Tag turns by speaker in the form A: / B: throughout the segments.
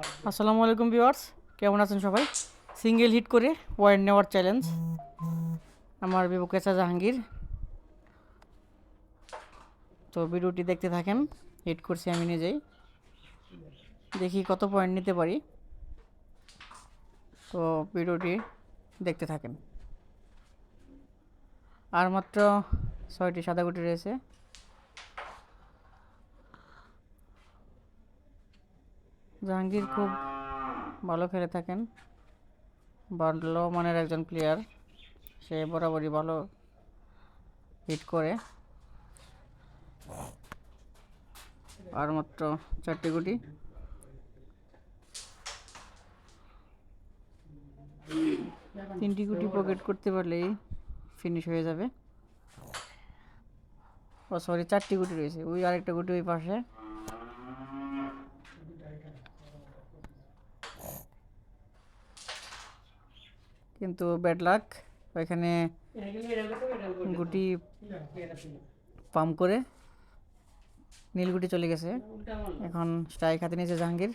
A: আসসালামু আলাইকুম ভিউয়ার্স, কেমন আছেন সবাই? সিঙ্গেল হিট করে পয়েন্ট নেওয়ার চ্যালেঞ্জ আমার বিবকেচা জাহাঙ্গীর। তো ভিডিওটি দেখতে থাকেন হিট করছি আমি নিজেই। দেখি কত পয়েন্ট নিতে পারি। তো ভিডিওটি দেখতে থাকেন। আর মাত্র ছয়টি সাদা গুটি রয়েছে। জাহাঙ্গীর খুব ভালো খেলে থাকেন। ভালো মানের একজন প্লেয়ার সে বরাবরই ভালো হিট করে। আর মাত্র চারটি গুটি। তিনটি গুটি পকেট করতে পারলেই ফিনিশ হয়ে যাবে। ও সরি চারটি গুটি রয়েছে। ওই আরেকটা গুটি ওই পাশে। কিন্তু ব্যাড লাক ওইখানে গুটি পাম্প করে নীলগুটি চলে গেছে। এখন স্ট্রাইক হাতে নিয়েছে জাহাঙ্গীর।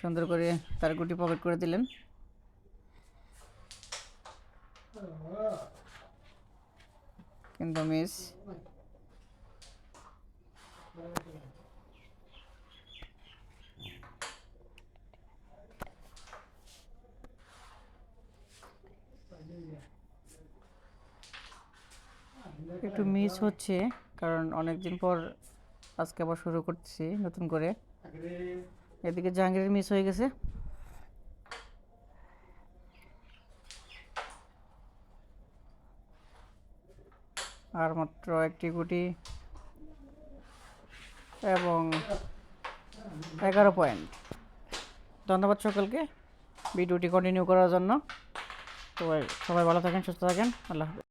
A: সুন্দর করে তার গুটি পকেট করে দিলেন। কিন্তু মিস একটু মিস হচ্ছে, কারণ অনেক দিন পর আজকে আবার শুরু করতেছি নতুন করে। এদিকে জাহাঙ্গীরের মিস হয়ে গেছে। আর মাত্র একটি গুটি এবং এগারো পয়েন্ট ধন্যবাদ সকলকে। ভিডিওটি কন্টিনিউ করার জন্য। সবাই সবাই ভালো থাকেন সুস্থ থাকেন আল্লাহ হাফেজ